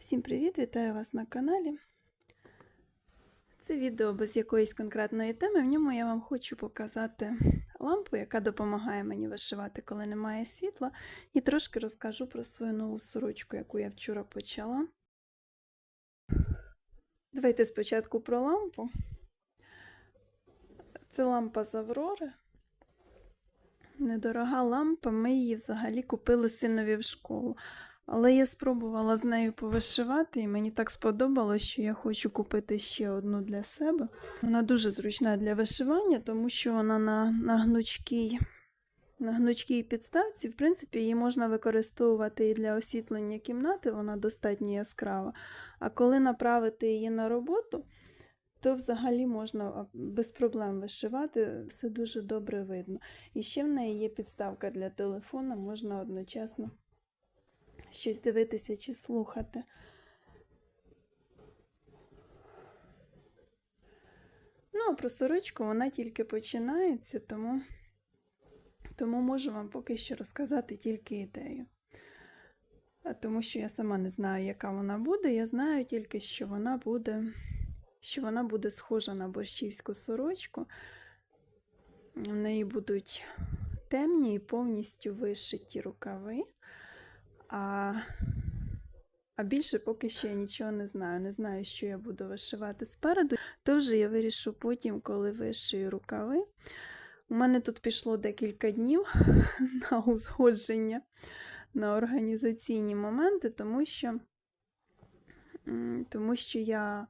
Всім привіт! Вітаю вас на каналі. Це відео без якоїсь конкретної теми. В ньому я вам хочу показати лампу, яка допомагає мені вишивати, коли немає світла, і трошки розкажу про свою нову сорочку, яку я вчора почала. Давайте спочатку про лампу. Це лампа з Аврори. Недорога лампа, ми її взагалі купили синові в школу. Але я спробувала з нею повишивати, і мені так сподобалось, що я хочу купити ще одну для себе. Вона дуже зручна для вишивання, тому що вона на, на, гнучкій, на гнучкій підставці. В принципі, її можна використовувати і для освітлення кімнати, вона достатньо яскрава. А коли направити її на роботу, то взагалі можна без проблем вишивати, все дуже добре видно. І ще в неї є підставка для телефона, можна одночасно щось дивитися чи слухати. Ну, а про сорочку вона тільки починається, тому, тому можу вам поки що розказати тільки ідею. Тому що я сама не знаю, яка вона буде. Я знаю тільки, що вона буде, що вона буде схожа на борщівську сорочку. В неї будуть темні і повністю вишиті рукави. А, а більше поки що я нічого не знаю. Не знаю, що я буду вишивати спереду. То вже я вирішу потім, коли вишию рукави. У мене тут пішло декілька днів на узгодження, на організаційні моменти, тому що, тому що я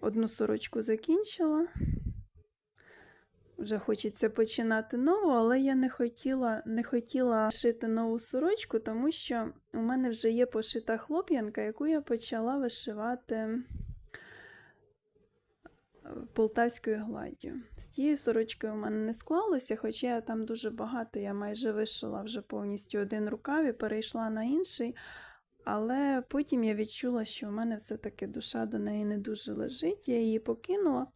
одну сорочку закінчила. Вже хочеться починати нову, але я не хотіла не хотіла шити нову сорочку, тому що у мене вже є пошита хлоп'янка, яку я почала вишивати полтавською гладдю. З тією сорочкою у мене не склалося, хоча я там дуже багато, я майже вишила вже повністю один рукав і перейшла на інший. Але потім я відчула, що у мене все-таки душа до неї не дуже лежить, я її покинула.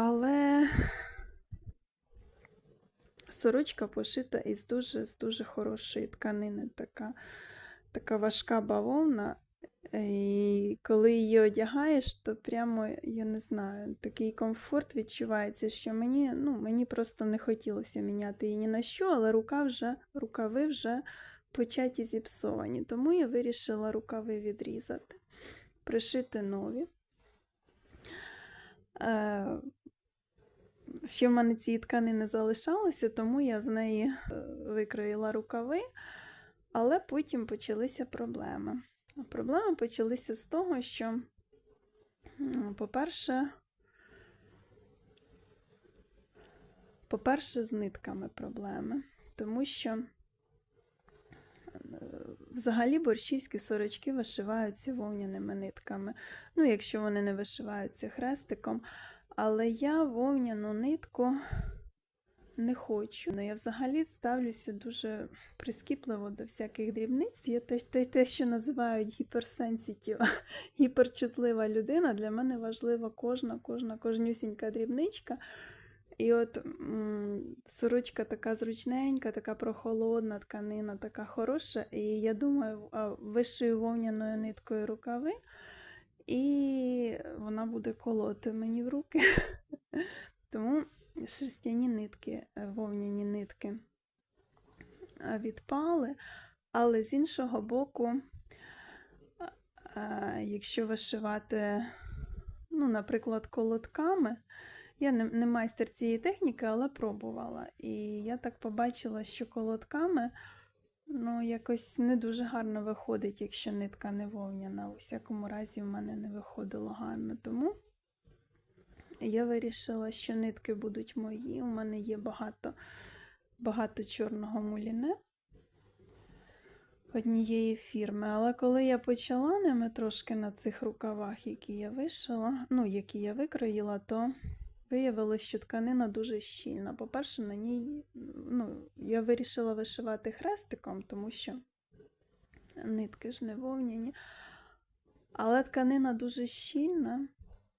Але сорочка пошита із дуже з дуже хорошої тканини, така така важка бавовна. І коли її одягаєш, то прямо, я не знаю, такий комфорт відчувається, що мені ну, мені просто не хотілося міняти її ні на що, але рука вже, рукави вже початі зіпсовані. Тому я вирішила рукави відрізати, пришити нові. Е, Ще в мене цієї тканини залишалося, тому я з неї е, викроїла рукави, але потім почалися проблеми. Проблеми почалися з того, що, по-перше, по-перше, з нитками проблеми, тому що е, взагалі борщівські сорочки вишиваються вовняними нитками. Ну, якщо вони не вишиваються хрестиком. Але я вовняну нитку не хочу. Ну, я взагалі ставлюся дуже прискіпливо до всяких дрібниць. Я те, те, те що називають гіперсенситів, гіперчутлива людина. Для мене важлива кожна, кожна, кожнюсінька дрібничка. І от сорочка така зручненька, така прохолодна, тканина така хороша. І я думаю, вишию вовняною ниткою рукави і вона буде колоти мені в руки. Тому шерстяні нитки, е, вовняні нитки е, відпали, але з іншого боку, е, якщо вишивати, ну, наприклад, колотками, я не, не майстер цієї техніки, але пробувала. І я так побачила, що колотками. Ну, якось не дуже гарно виходить, якщо нитка не вовняна. У всякому разі, в мене не виходило гарно. Тому я вирішила, що нитки будуть мої. У мене є багато багато чорного муліне однієї фірми. Але коли я почала ними трошки на цих рукавах, які я вишила, ну, які я викроїла, то Виявилось, що тканина дуже щільна. По-перше, на ній ну, я вирішила вишивати хрестиком, тому що нитки ж не вовняні. Але тканина дуже щільна,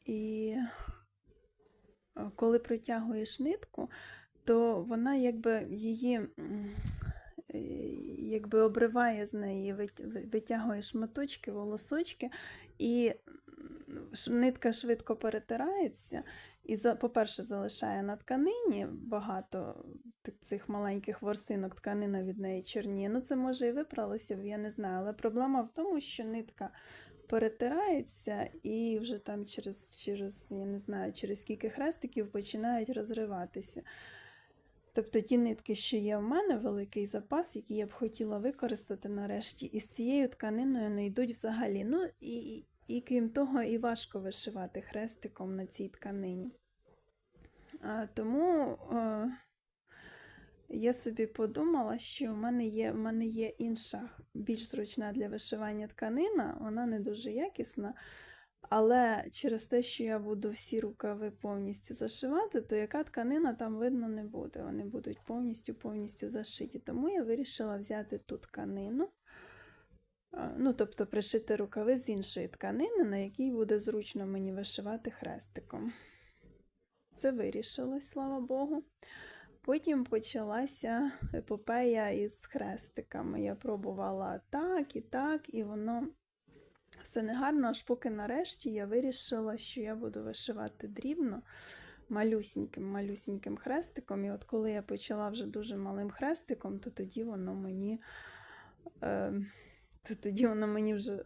і е, коли протягуєш нитку, то вона якби її е, якби обриває з неї, витягує шматочки, волосочки, і нитка швидко перетирається. І, по-перше, залишає на тканині багато цих маленьких ворсинок, тканина від неї чорніє. Ну, це може і випралося, я не знаю. Але проблема в тому, що нитка перетирається і вже там через, через я не знаю, через скільки хрестиків починають розриватися. Тобто ті нитки, що є в мене, великий запас, який я б хотіла використати нарешті, і з цією тканиною не йдуть взагалі. Ну і, і, крім того, і важко вишивати хрестиком на цій тканині. Тому е, я собі подумала, що в мене є, в мене є інша, більш зручна для вишивання тканина, вона не дуже якісна. Але через те, що я буду всі рукави повністю зашивати, то яка тканина там видно не буде. Вони будуть повністю повністю зашиті. Тому я вирішила взяти ту тканину, ну, тобто пришити рукави з іншої тканини, на якій буде зручно мені вишивати хрестиком. Це вирішилось, слава Богу. Потім почалася епопея із хрестиками. Я пробувала так і так, і воно все негарно, аж поки нарешті я вирішила, що я буду вишивати дрібно малюсіньким, малюсіньким хрестиком. І от коли я почала вже дуже малим хрестиком, то тоді воно мені, е, то тоді воно мені вже.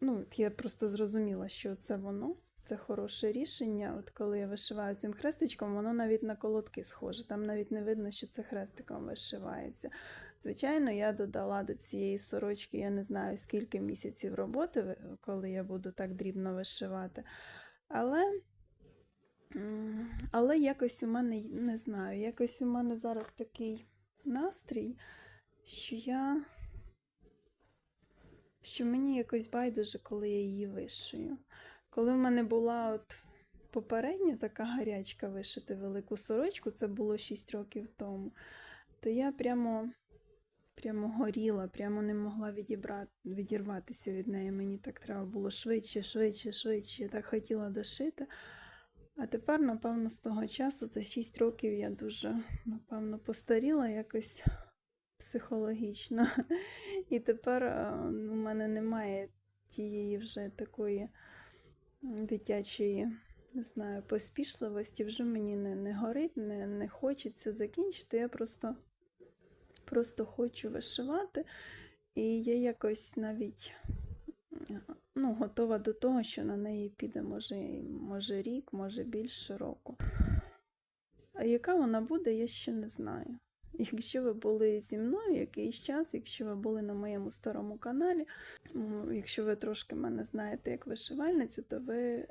Ну, я просто зрозуміла, що це воно, це хороше рішення. От коли я вишиваю цим хрестичком, воно навіть на колодки схоже. Там навіть не видно, що це хрестиком вишивається. Звичайно, я додала до цієї сорочки, я не знаю, скільки місяців роботи, коли я буду так дрібно вишивати. Але, але якось у мене, не знаю, якось у мене зараз такий настрій, що я. Що мені якось байдуже, коли я її вишию. Коли в мене була от попередня така гарячка вишити велику сорочку, це було 6 років тому, то я прямо прямо горіла, прямо не могла відібрати, відірватися від неї. Мені так треба було швидше, швидше, швидше. Я так хотіла дошити. А тепер, напевно, з того часу, за 6 років, я дуже, напевно, постаріла якось психологічно. І тепер е, у мене немає тієї вже такої дитячої, не знаю, поспішливості. Вже мені не, не горить, не, не хочеться закінчити. Я просто просто хочу вишивати, і я якось навіть ну, готова до того, що на неї піде, може, може рік, може більше року. А яка вона буде, я ще не знаю. Якщо ви були зі мною якийсь час, якщо ви були на моєму старому каналі, якщо ви трошки мене знаєте як вишивальницю, то ви,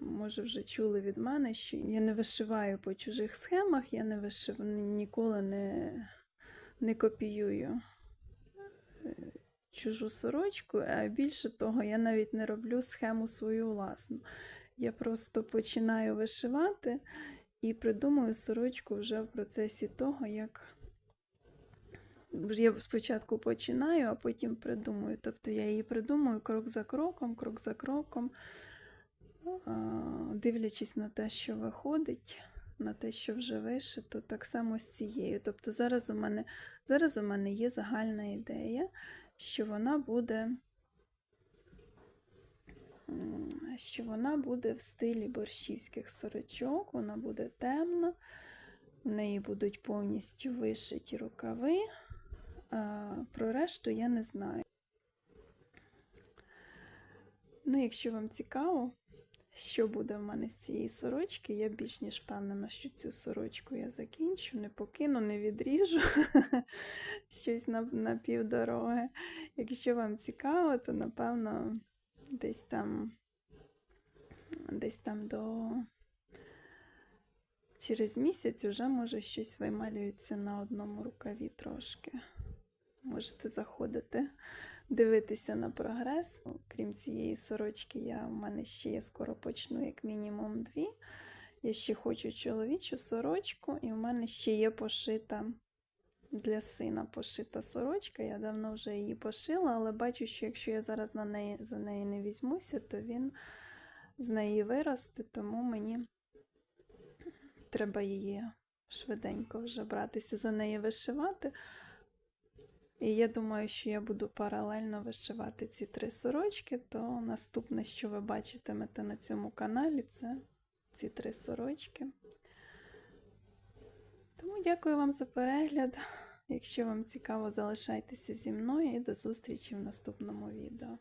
може, вже чули від мене, що я не вишиваю по чужих схемах, я не вишив... ніколи не, не копіюю е, чужу сорочку, а більше того, я навіть не роблю схему свою власну. Я просто починаю вишивати і придумую сорочку вже в процесі того, як я спочатку починаю, а потім придумую. Тобто я її придумую крок за кроком, крок за кроком, дивлячись на те, що виходить, на те, що вже вишито, так само з цією. Тобто зараз у мене, зараз у мене є загальна ідея, що вона буде. Що вона буде в стилі борщівських сорочок, вона буде темна, в неї будуть повністю вишиті рукави. Про решту я не знаю. Ну, якщо вам цікаво, що буде в мене з цієї сорочки, я більш ніж впевнена, що цю сорочку я закінчу, не покину, не відріжу щось на, на півдороги. Якщо вам цікаво, то напевно десь там, десь там до через місяць уже може щось вималюється на одному рукаві трошки. Можете заходити, дивитися на прогрес. Крім цієї сорочки, я, в мене ще я скоро почну як мінімум дві. Я ще хочу чоловічу сорочку, і в мене ще є пошита для сина пошита сорочка. Я давно вже її пошила, але бачу, що якщо я зараз на неї, за неї не візьмуся, то він з неї виросте, тому мені треба її швиденько вже братися за неї вишивати. І я думаю, що я буду паралельно вишивати ці три сорочки, то наступне, що ви бачитимете на цьому каналі, це ці три сорочки. Тому дякую вам за перегляд. Якщо вам цікаво, залишайтеся зі мною і до зустрічі в наступному відео.